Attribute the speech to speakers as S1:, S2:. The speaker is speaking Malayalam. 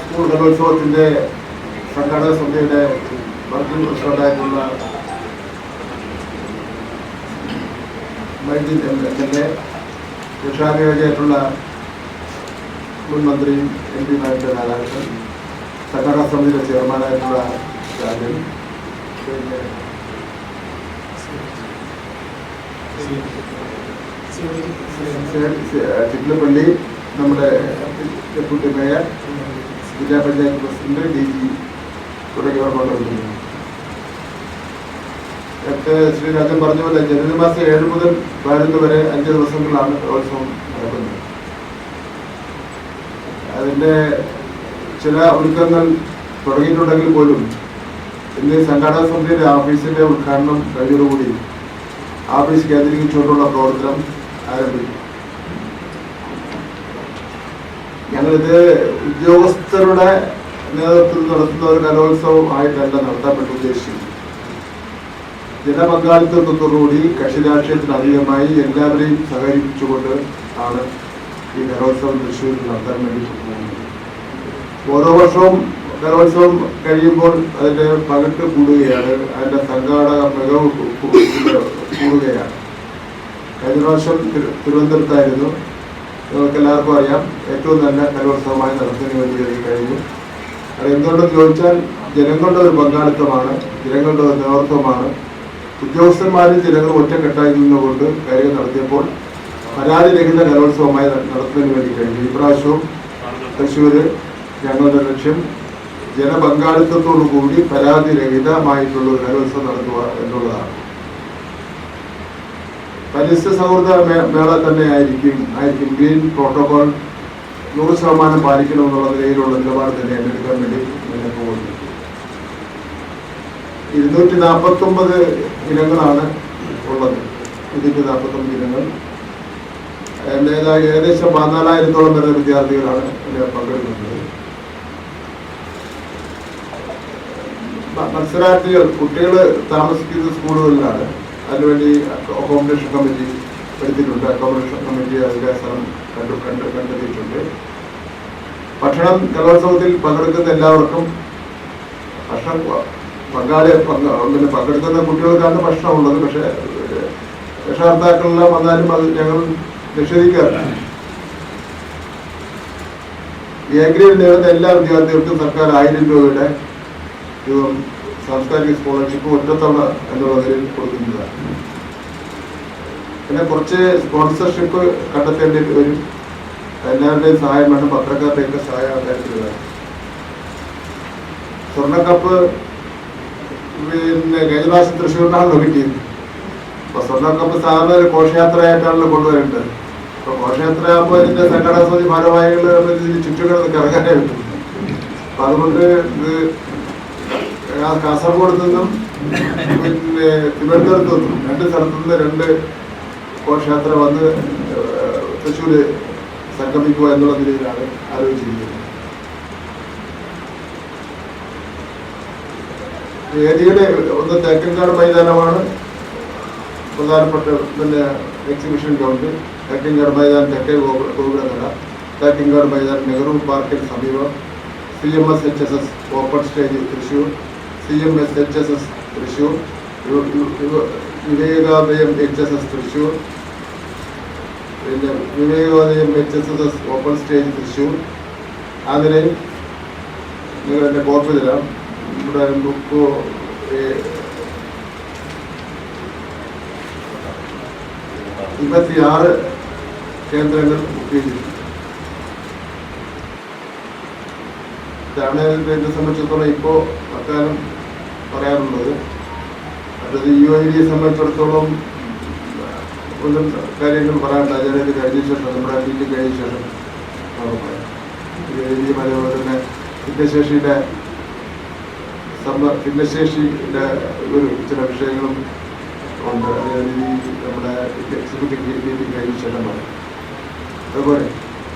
S1: സ്കൂൾ കലോത്സവത്തിന്റെ സംഘാടക സമിതിയുടെ വർക്കിംഗ് പ്രസിഡന്റായിട്ടുള്ള മൈജിൻ എം എൽ എ രക്ഷാഭിയോജിയായിട്ടുള്ള മുൻ മന്ത്രിയും എം പിമാരുടെ രാധാകൃഷ്ണൻ സംഘാടക സമിതിയുടെ ചെയർമാനായിട്ടുള്ള രാജൻ പിന്നെ ചിറ്റിലപ്പള്ളി നമ്മുടെ ഡെപ്യൂട്ടി മേയർ ജില്ലാ പഞ്ചായത്ത് പ്രസിഡന്റ് ഡി ജി തുടങ്ങിയവർ പങ്കെടുക്കുന്നു. നേരത്തെ ശ്രീ രാജൻ പറഞ്ഞ പോലെ ജനുവരി മാസം ഏഴ് മുതൽ പതിനൊന്ന് വരെ അഞ്ച് ദിവസങ്ങളിലാണ് കലോത്സവം നടക്കുന്നത്. അതിന്റെ ചില ഒരുക്കങ്ങൾ തുടങ്ങിയിട്ടുണ്ടെങ്കിൽ പോലും ഇന്ന് സംഘാടക സമിതിയുടെ ഓഫീസിന്റെ ഉദ്ഘാടനം കഴിഞ്ഞതോടുകൂടി ആഫീസ് കേന്ദ്രീകരിച്ചുകൊണ്ടുള്ള പ്രവർത്തനം ആരംഭിക്കും. ഞങ്ങളിത് ഉദ്യോഗസ്ഥരുടെ നേതൃത്വത്തിൽ നടത്തുന്ന ഒരു കലോത്സവം ആയിട്ടല്ല നടത്തപ്പെട്ട് ഉദ്ദേശിച്ചത്. ജനപങ്കാളിത്തത്തോടുകൂടി കക്ഷി രാഷ്ട്രീയത്തിന് അധികമായി എല്ലാവരെയും സഹകരിപ്പിച്ചുകൊണ്ട് ആണ് ഈ കലോത്സവം തൃശ്ശൂരിൽ നടത്താൻ വേണ്ടി ഓരോ വർഷവും കലോത്സവം കഴിയുമ്പോൾ അതിന്റെ പകിട്ട് കൂടുകയാണ്. അതിന്റെ സംഘാടക മികവ് കൂടുകയാണ്. കഴിഞ്ഞ പ്രാവശ്യം തിരുവനന്തപുരത്തായിരുന്നു. നിങ്ങൾക്ക് എല്ലാവർക്കും അറിയാം ഏറ്റവും നല്ല കലോത്സവമായി നടത്തുന്നതിന് വേണ്ടി കഴിഞ്ഞു. അത് എന്തുകൊണ്ടെന്ന് ചോദിച്ചാൽ ജനങ്ങളുടെ ഒരു പങ്കാളിത്തമാണ് ജനങ്ങളുടെ ഒരു നേതൃത്വമാണ്. ഉദ്യോഗസ്ഥന്മാരും ജനങ്ങളും ഒറ്റക്കെട്ടായി നിന്നുകൊണ്ട് കാര്യങ്ങൾ നടത്തിയപ്പോൾ പരാതിരഹിത കലോത്സവമായി നടത്തുന്നതിന് വേണ്ടി കഴിഞ്ഞു. ഇപ്രാവശ്യവും തൃശ്ശൂര് ഞങ്ങളുടെ ലക്ഷ്യം ജനപങ്കാളിത്തത്തോടു കൂടി പരാതിരഹിതമായിട്ടുള്ള ഒരു കലോത്സവം നടത്തുക എന്നുള്ളതാണ്. പരിസ്ഥിതി സൗഹൃദ മേള തന്നെ ആയിരിക്കും ആയിരിക്കും ഗ്രീൻ പ്രോട്ടോകോൾ നൂറ് ശതമാനം പാലിക്കണമെന്നുള്ള നിലയിലുള്ള നിലപാട് തന്നെ എടുക്കാൻ വേണ്ടി മുന്നോട്ട് പോകുന്നു ഇരുന്നൂറ്റി നാൽപ്പത്തി ഒമ്പത് ഇനങ്ങളാണ് ഉള്ളത്. ഇരുന്നൂറ്റി നാൽപ്പത്തി ഒമ്പത് ഇനങ്ങൾ. എന്റെതായ ഏകദേശം പതിനാലായിരത്തോളം വരുന്ന വിദ്യാർത്ഥികളാണ് ഇതിൽ പങ്കെടുക്കുന്നത്. മത്സരാർത്ഥികൾ കുട്ടികൾ താമസിക്കുന്ന സ്കൂളുകളിലാണ്. അതിനുവേണ്ടി അക്കോമഡേഷൻ കമ്മിറ്റി എടുത്തിട്ടുണ്ട്. അക്കോമഡേഷൻ കമ്മിറ്റി അതിന്റെ സ്ഥലം കണ്ടു കണ്ട് കണ്ടെത്തിയിട്ടുണ്ട്. ഭക്ഷണം കലോത്സവത്തിൽ പങ്കെടുക്കുന്ന എല്ലാവർക്കും ഭക്ഷണം പങ്കാളി പങ്ക- പിന്നെ പങ്കെടുക്കുന്ന കുട്ടികൾക്കാണ് ഭക്ഷണം ഉള്ളത് പക്ഷേ രക്ഷകർത്താക്കളെല്ലാം വന്നാലും അത് ഞങ്ങൾ നിഷേധിക്കാറില്ല. എ ഗ്രേഡ് നേടുന്ന എല്ലാ വിദ്യാർത്ഥികൾക്കും സർക്കാർ ആയിരം രൂപയുടെ രൂപം സാംസ്കാരിക സ്കോളർഷിപ്പ് ഒറ്റത്തവണ എന്നുള്ള നിലയിൽ കൊടുക്കുന്നതാണ് പിന്നെ കുറച്ച് സ്പോൺസർഷിപ്പ് കണ്ടെത്തേണ്ടി വരും. എല്ലാവരുടെയും സഹായം വേണം. പത്രക്കാരുടെയൊക്കെ സഹായം വേണം. സ്വർണക്കപ്പ് പിന്നെ കഴിഞ്ഞ പ്രാവശ്യം തൃശ്ശൂരിനാണല്ലോ കിട്ടിയത്. അപ്പൊ സ്വർണക്കപ്പ് സാധാരണ ഒരു ഘോഷയാത്രയായിട്ടാണല്ലോ കൊണ്ടുവരേണ്ടത്. അപ്പൊ ഘോഷയാത്ര ആകുമ്പോൾ ഇതിന്റെ സംഘടനാ ഭാരവാഹികൾ ചുറ്റുകിടന്ന് കറങ്ങാനേ പറ്റും. അപ്പൊ അതുകൊണ്ട് ഇത് കാസർഗോഡ് നിന്നും പിന്നെ തിരുവനന്തപുരത്ത് നിന്നും രണ്ട് സ്ഥലത്തു നിന്ന് രണ്ട് ഘോഷയാത്ര വന്ന് തൃശ്ശൂര് സംഗമിക്കുക എന്നുള്ള നിലയിലാണ് ആലോചിച്ചിരിക്കുന്നത്. വേദിയുടെ ഒന്ന് തേക്കൻകാട് മൈതാനമാണ് പ്രധാനപ്പെട്ട പിന്നെ എക്സിബിഷൻ ഗ്രൗണ്ട് തേക്കൻകാട് മൈതാനം തെക്കേ ഗോപുരനട തേക്കൻകാട് മൈതാനം നെഹ്റു പാർക്കിന് സമീപം. C M S H S S open stage Thrissur. C M S H S S Thrissur Vivekodayam H S S Thrissur പിന്നെ Vivekodayam H S S S open stage Thrissur ആ നിങ്ങൾ എന്റെ കോപ്പി തരാം. ഇവിടെ ബുക്ക് ഇരുപത്തിയാറ് കേന്ദ്രങ്ങൾ ബുക്ക് ചെയ്തിട്ടുണ്ട് ഇതാണ് എന്നെ സംബന്ധിച്ചിടത്തോളം ഇപ്പോൾ അക്കാലം പറയാറുള്ളത്. മറ്റത് യു ഐ ഡിയെ സംബന്ധിച്ചിടത്തോളം ഒന്നും കാര്യങ്ങൾ പറയാനില്ല ഞാനത് കഴിഞ്ഞ ശേഷം നമ്മുടെ മീറ്റ് കഴിഞ്ഞ ശേഷം യു ഐ ഡിയും അതേപോലെ തന്നെ ഭിന്നശേഷിയുടെ ഭിന്നശേഷിയുടെ ഒരു ചില വിഷയങ്ങളും ഉണ്ട്. അതേപോലെ നമ്മുടെ എക്സിക്യൂട്ടീവ് മീറ്റിംഗ് കഴിഞ്ഞ ശേഷം പറയാം അതുപോലെ